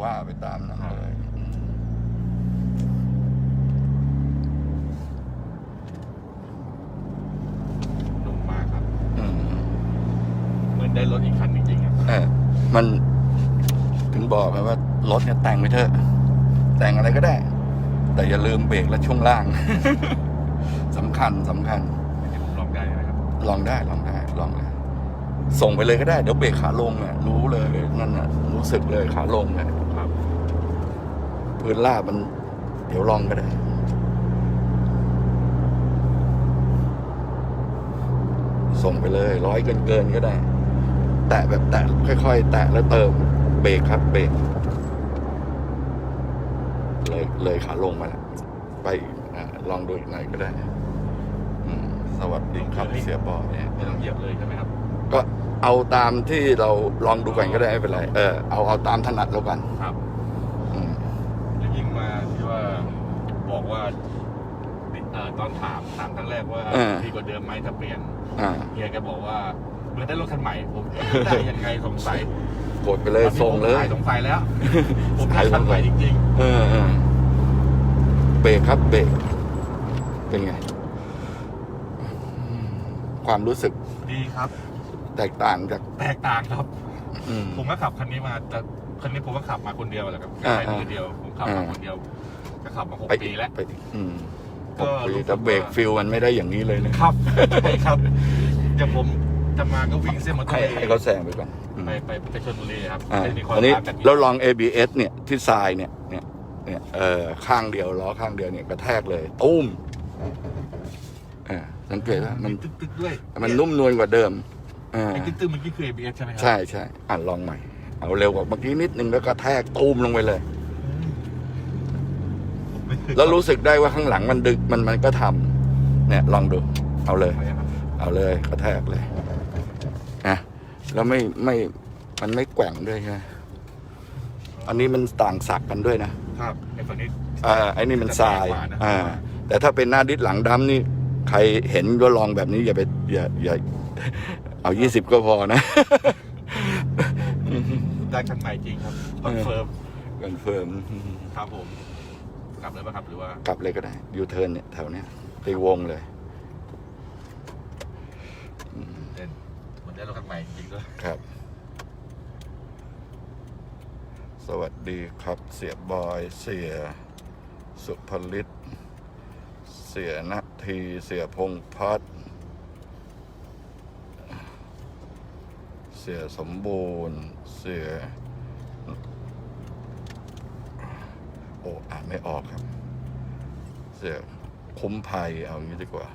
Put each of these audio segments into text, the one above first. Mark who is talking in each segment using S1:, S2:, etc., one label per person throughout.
S1: ว่าไปตามนั้นเลย
S2: นุ่มมากครับ
S1: อืม
S2: เหมือนได้รถอีกคันจริงๆครับ
S1: เออมันถึงบอกไงว่ารถเนี่ยแต่งไปเถอะ แต่งอะไรก็ได้ แต่อย่าลืมเบรกและช่วงล่าง สำคัญสำคัญ
S2: ที่ผมลองได้ไหมครับ
S1: ลองได้ลองได้ลองเลย ส่งไปเลยก็ได้ เดี๋ยวเบรกขาลงเนี่ยรู้เลยนั่นน่ะรู้สึกเลยขาลงเนี่ย
S2: ครับ
S1: พื้นลาบมัน เดี๋ยวลองก็ได้ ส่งไปเลย ร้อยเกินเกินๆก็ได้ แตะแบบแตะค่อยๆ แตะแล้วเติม เบรกครับ เบรกเลยเลยขาลงมาแล้วไปอีกอะลองดูอีกหน่อยก็ได้อืมสวัสดีครับเสียบอย
S2: ไม่ต้องเหยียบเลยใช่ไหมครับ
S1: ก็เอาตามที่เราลองดูกันก็ได้ไม่เป็นไร เออเอาเอาตามถนัดแล้วกัน
S2: ครับ
S1: อืม
S2: แล้วยิ่งมาที่ว่าบอกว่าเอ่อตอนถามถามครั้งแรกว่า
S1: เออ
S2: ดีกว่าเดิมไหมถ้าเปลี่ยน
S1: อ่า
S2: เฮียแกบอกว่าเหมือนได้รถคันใหม่ผมเอ๊ะได้ยังไงสงสัย
S1: กดไปเลยส่งเลย
S2: ตอนนี้ผมหาสงสัยแล้ว ผมได้คันใหม่จริง
S1: เออเออเบรกครับเบรกเป็นไง ความรู้สึก
S2: ๆ ดีครับ
S1: แตกต่างจาก
S2: แตกต่างครับ
S1: อืม
S2: ผมก็ขับคันนี้มาแต่คันนี้ผมก็ขับมาคนเดียวแหละครับ
S1: อ่า
S2: แค่มือเดียวผมขับมา
S1: อ่า
S2: คนเดียวก็ขับมาหก
S1: ไป
S2: ปีแล้ว
S1: ไปอืม
S2: ก็
S1: หกปี
S2: รู้สึก
S1: แต่เบรก
S2: ว่า
S1: ฟิลมันไม่ได้อย่างนี้เลยนะ ครับ
S2: ใช่ครับอย่างผมจะมาก็วิ่งเส้นมอเตอ
S1: ให้
S2: ร์เวย์
S1: ให้เขาแซงไปก่อนอืม
S2: ไปไปไปชลบุรีครับ
S1: อ่า
S2: ไปนิโค
S1: อันนี้
S2: ลากัน
S1: เราลอง ABS เนี่ยที่ทรายเนี่ยเนี่ยเนี่ยเออข้างเดียวล้อข้างเดียวเนี่ยกระแทกเลยตุ้มเออสังเกตว่ามัน
S2: ตึกตึกๆด้วย
S1: มันนุ่มนวลกว่าเดิม อ่า
S2: ไอ้ตึกตึกๆเมื่อกี้คือ ABS ใช่ไหมครั
S1: ใช่ใช่อ่านลองใหม่ เอาเร็วกว่าเมื่อกี้นิดนึงแล้วก็แทกตูมลงไปเลย
S2: ผมไม่เคย
S1: แล้วรู้สึกได้ว่าข้างหลังมันดึกมันมันก็ทำเนี่ยลองดู เอาเลย
S2: ไปครับ
S1: เอาเลยกระแทกเลยนะแล้วไม่ไม่มันไม่แกว่งด้วยใช่ไหมอันนี้มันต่างสักกันด้วยนะครับ
S2: ไอ้ฝั่งนี้
S1: อ่าไอ้นี่มันทราย
S2: จะแพงกว่านะ
S1: อ่าแต่ถ้าเป็นหน้าดิสหลังดำนี่ ใครเห็นก็ลองแบบนี้อย่าไปอย่าอย่า เอายี่สิบก็พอนะ
S2: ได้คันใหม่จริงครับคอนเฟิร์ม
S1: คอนเฟิร์ม
S2: ครับผม กลับเลยป่ะครับหรือว่า
S1: กลับเลยก็ได้ยูเทิร์นเนี่ยแถวเนี้ยตีวงเลย
S2: เล่นเหมือนได้รถคันใหม่จริงด้วย
S1: ครับ สวัสดีครับเสียบอยเสียสุภลิตเสียนาทีเสียพงษ์พัฒน์เสียสมบูรณ์ เสียโอ้อ่านไม่ออกครับ เสียคุ้มภัยเอางี้ดีกว่า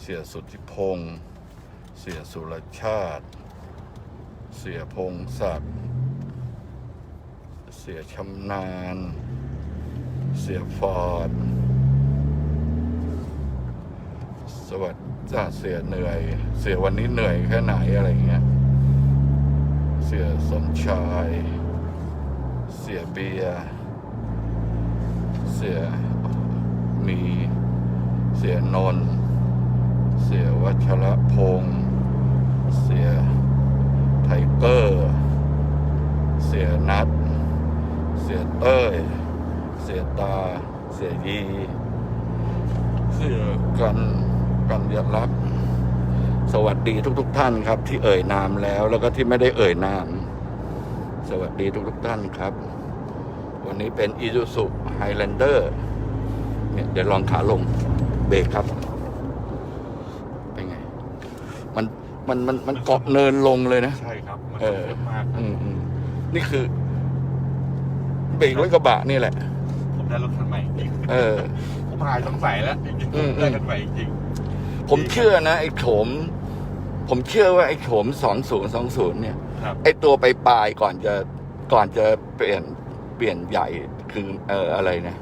S1: เสียสุทธิพงษ์เสียสุรชาติ เสียพงศักดิ์เสียชำนาญ เสียฟอร์ดสวัสดีจ้าเสียเหนื่อย เสียวันนี้เหนื่อยแค่ไหนอะไรเงี้ย สียสมชาย เสียเบียเสียมีเสียนนท์เสียวัชรพงษ์เสียไทเกอร์ เสียนัด เสียเต้ย เสียตา เสียยี เสียกัน กันยรักษ์ สวัสดีทุกๆทท่านครับ ที่เอ่ยนามแล้ว แล้วก็ที่ไม่ได้เอ่ยนาม สวัสดีทุกๆทท่านครับ วันนี้เป็น i ี u ซุไฮแลนเดอร์เนี่ยเดี๋ยวลองขาลงเบรกครับ เป็นไง มันมันมันมันเกาะเนินลงเลยนะ
S2: ใช่ครับ มัน
S1: เออ
S2: เยอะมากครับ
S1: อืมอืมนี่คือ เบรกรถกระบะนี่แหละ
S2: ผมได้รถคันใหม่จริง
S1: เออ
S2: ผมหายสงสัยแล้วจริงๆ
S1: อื
S2: ผม
S1: ม
S2: ได้คันใหม่จริง
S1: ผมเชื่อนะไอ้โฉม ผมเชื่อว่าไอ้โฉมสองศูนย์สองศูนย์เนี่ย
S2: ครับ
S1: ไอ้ตัวไปปลายๆก่อนจะก่อนจะเปลี่ยนเปลี่ยนใหญ่คือเอออะไรนะ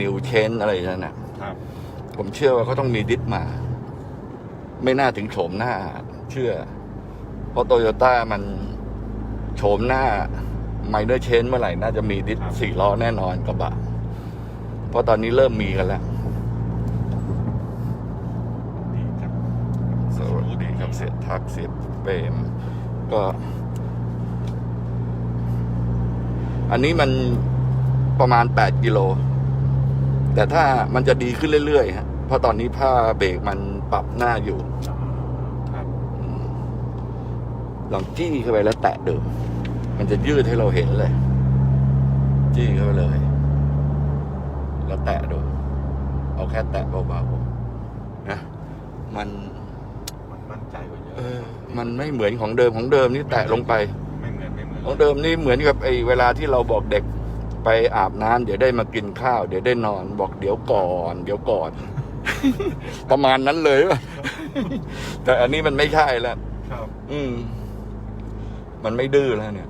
S1: นิวเชนอะไรนั่นนะครับ ผมเชื่อว่าเขาต้องมีดิสมา ไม่น่าถึงโฉมหน้า เชื่อ เพราะโตโยต้ามันโฉมหน้าไมเนอร์เชนเมื่อไหร่ น่าจะมีดิสสี่ล้อแน่นอนกระบะเพราะตอนนี้เริ่มมีกันแล้ว
S2: ดีครับ
S1: สวัสดีครับเสี ยทักดิ์เสียเปรมก็ อันนี้มันประมาณแปดกิโล แต่ถ้ามันจะดีขึ้นเรื่อยๆฮะเพราะตอนนี้ผ้าเบรกมันปรับหน้าอยู่
S2: ครับ
S1: ลองจี้เข้าไปแล้วแตะดูมันจะยืดให้เราเห็นเลย จี้เข้าไปเลย แล้วแตะดู เอาแค่แตะเบาๆนะมัน
S2: มันมั่นใจกว่า เยอะ
S1: เออ มันไม่เหมือนของเดิมของเดิมนี่แตะลงไป
S2: ไม่เหมือนไม่เหมือน
S1: ของเดิมนี่เหมือนกับไอ้เวลาที่เราบอกเด็กไปอาบน้ำเดี๋ยวได้มากินข้าว เดี๋ยวได้นอนบอกเดี๋ยวก่อน เดี๋ยวก่อน ประมาณนั้นเลยว่ะ แต่อันนี้มันไม่ใช่แล้ว
S2: ครับ
S1: อืม มันไม่ดื้อแล้วเนี่ย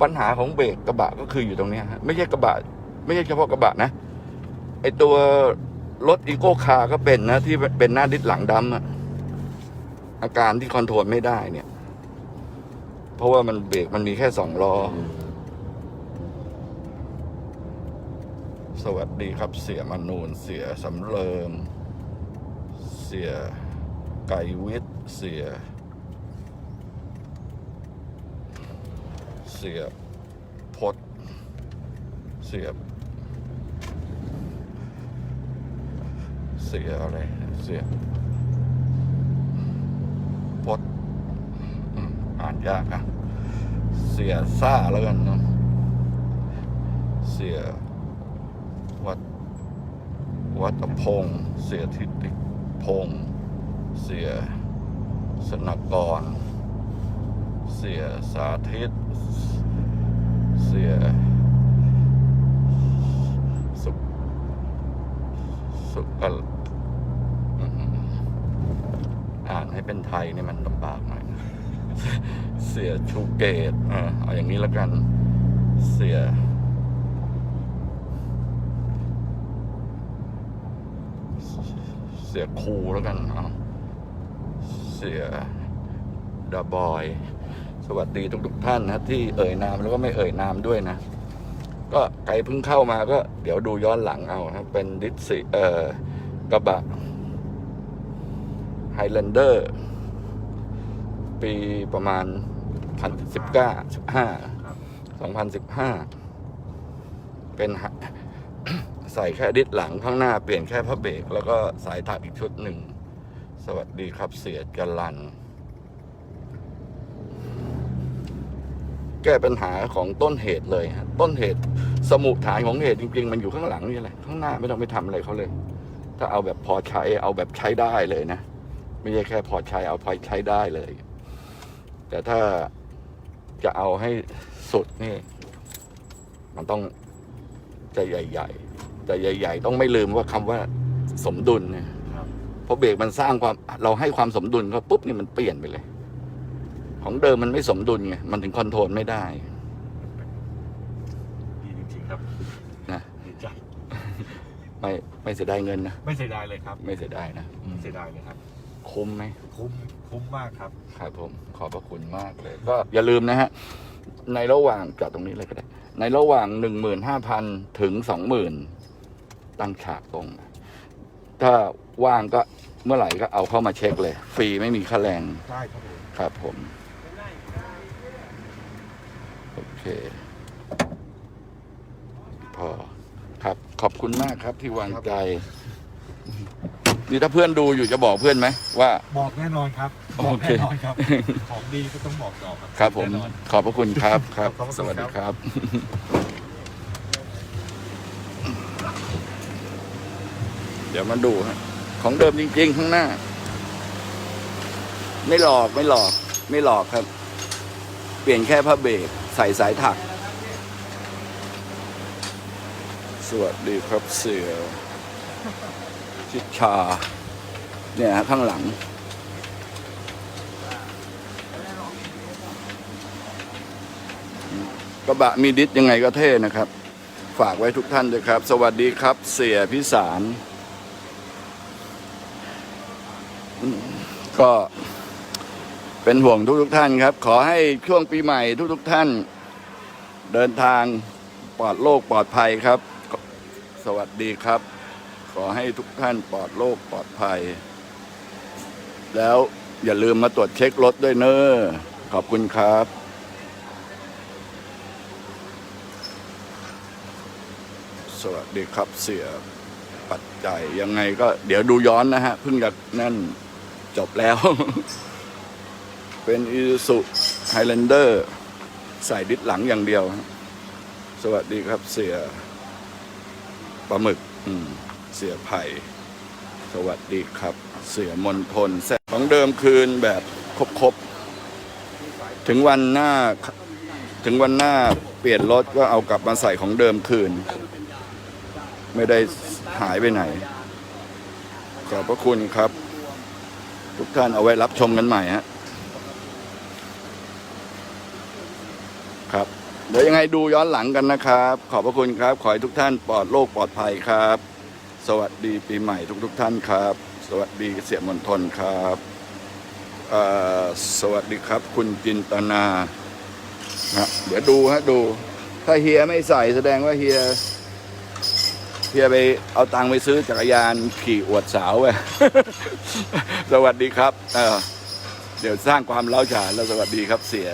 S1: ปัญหาของเบรกกระบะก็คืออยู่ตรงเนี้ยฮะไม่ใช่กระบะ ไม่ใช่เฉพาะกระบะนะไอตัว รถอีโก้คาร์ก็เป็นนะที่เป็นหน้าดิสหลังดำอะอาการที่คอนโทรลไม่ได้เนี่ย เพราะว่ามันเบรกมันมีแค่สองล้อ สวัสดีครับเสียมนูนเสียสำเริงเสียไก่วิทย์เสีย เสียพดเสีย สียอะไรเสียพดอ่านยากอะเสียซ่าแล้วกันเนาะเสียวัดวัดพงเสียทิติพงเสียสนกร เสียสาธิต เสียสุสุกันอื้อหืออ่าน ให้เป็นไทยนี่มันลำบากหน่อยเสียชูเกตอ่าเอาอย่างนี้แล้วกัน เสีย เสียครูแล้วกันเอาเสียดาบอย สวัสดีทุกๆท่านนะที่เอ่ยนามแล้วก็ไม่เอ่ยนามด้วยนะ ก็ใครเพิ่งเข้ามาก็เดี๋ยวดูย้อนหลังเอาครับเป็นดิสิเอ่อกระบะ ไฮแลนเดอร์ปีประมาณพันสิบเก้าสิบห้าสองพันสิบห้าเป็นใส่แค่ดิสหลังข้างหน้าเปลี่ยนแค่พระเบรกแล้วก็สายถักอีกชุดหนึ่ง สวัสดีครับเสียจรัน แก้ปัญหาของต้นเหตุเลยฮะต้นเหตุสมุฐานของเหตุจริง ๆ มันอยู่ข้างหลังนี่แหละข้างหน้าไม่ต้องไปทำอะไรเขาเลย ถ้าเอาแบบพอใช้เอาแบบใช้ได้เลยนะ ไม่ใช่แค่พอใช้เอาพอใช้ได้เลย แต่ถ้าจะเอาให้สุดนี่ มันต้องใจใหญ่ๆใจใหญ่ ๆ ต้องไม่ลืมว่าคำว่าสมดุลเนี่ย
S2: ครับ
S1: เพราะเบรกมันสร้างความเราให้ความสมดุลเขาปุ๊บนี่มันเปลี่ยนไปเลย ของเดิมมันไม่สมดุลไงมันถึงคอนโทรลไม่ได้
S2: ดีจริงๆครับ
S1: นะ
S2: ดีใจ
S1: ไม่ไม่เสียดายเงินนะ
S2: ไม่เสียดายเลยครับ
S1: ไม่เสียดายนะอืม
S2: เสียดายเลยครับ
S1: คุ้มไหม
S2: คุ้มคุ้มมากครับ
S1: ครับผมขอบพระคุณมากเลย ก็อย่าลืมนะฮะ ในระหว่างจอดตรงนี้เลยก็ได้ ในระหว่างหนึ่งหมื่นห้าพันถึงสองหมื่นตั้งฉากตรง ถ้าว่างก็เมื่อไหร่ก็เอาเข้ามาเช็คเลย ฟรีไม่มีค่าแรง
S2: ได้ครับผม
S1: ครับผม โอเค พอครับขอบคุณมากครับที่วางใจ นี่ถ้าเพื่อนดูอยู่จะบอกเพื่อนไหมว่า
S2: บอกแน่นอนครับ
S1: โอเค
S2: แน่นอนครับ ของดีก็ต้องบอกต่อครับ
S1: ครับผม
S2: แน่นอน
S1: ขอบพระคุณครับครับ
S2: ขอบพระคุณ
S1: สวัสดีครับ เดี๋ยวมาดูฮะของเดิมจริง ๆ ข้างหน้า ไม่หลอกไม่หลอก ไม่หลอกครับ เปลี่ยนแค่ผ้าเบรกใส่สายถัก สวัสดีครับเสือ ชิชา เนี่ยฮะข้างหลัง กระบะมีดิสยังไงก็เท่นะครับ ฝากไว้ทุกท่านด้วยครับ สวัสดีครับ เสียพิสาร ก็เป็นห่วงทุกทุกท่านครับ ขอให้ช่วงปีใหม่ทุกทุกท่าน เดินทางปลอดโรคปลอดภัยครับ สวัสดีครับ ขอให้ทุกท่านปลอดโรคปลอดภัย แล้วอย่าลืมมาตรวจเช็ครถด้วยเนอ้อขอบคุณครับสวัสดีครับเสียปัจจัยยังไงก็เดี๋ยวดูย้อนนะฮะ เพิ่งจะนั่นจบแล้ว เป็นอีสุไฮแลนเดอร์ใส่ดิสหลังอย่างเดียว สวัสดีครับเสียปลาหมึก อืม เสียไผ่สวัสดีครับ เสียมนทนแของเดิมคืนแบบครบๆ ถึงวันหน้าถึงวันหน้าเปลี่ยนรถก็เอากลับมาใส่ของเดิมคืน ไม่ได้หายไปไหน ขอบพระคุณครับ ทุกท่านเอาไว้รับชมกันใหม่ฮะครับเดี๋ยวยังไงดูย้อนหลังกันนะครับ ขอบพระคุณครับ ขอให้ทุกท่านปลอดโรคปลอดภัยครับ สวัสดีปีใหม่ทุกๆทท่านครับ สวัสดีเสียมนทนครับสวัสดีครับ คุณจินตนานะเดี๋ยวดูฮะดู ถ้าเฮียไม่ใส่แสดงว่าเฮียเฮียไปเอาตังค์ไปซื้อจักรยานขี่อวดสาวไปสวัสดีครับเออเดี๋ยวสร้างความเล้าฉานแล้วสวัสดีครับเสีย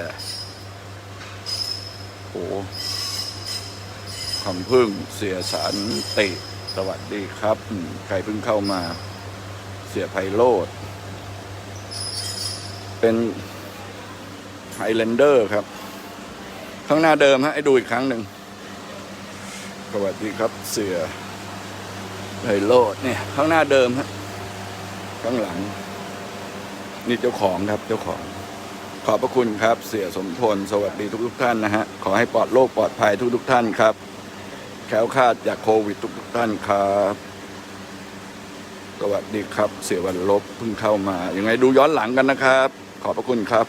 S1: โอ้คำพึ่งเสียสารติ สวัสดีครับ ใครเพิ่งเข้ามา เสียไพโรดเป็นไฮแลนเดอร์ครับ ข้างหน้าเดิมฮะให้ดูอีกครั้งหนึ่ง สวัสดีครับ เสือไพโรดเนี่ย ข้างหน้าเดิมฮะข้างหลัง นี่เจ้าของครับเจ้าของ ขอบพระคุณครับ เสียสมทน สวัสดีทุกทุกท่านนะฮะ ขอให้ปลอดโรคปลอดภัยทุกทุกท่านครับ แคล้วคลาดจากโควิดทุกท่านครับสวัสดีครับ เสียวันลบเพิ่งเข้ามา ยังไงดูย้อนหลังกันนะครับ ขอบพระคุณครับ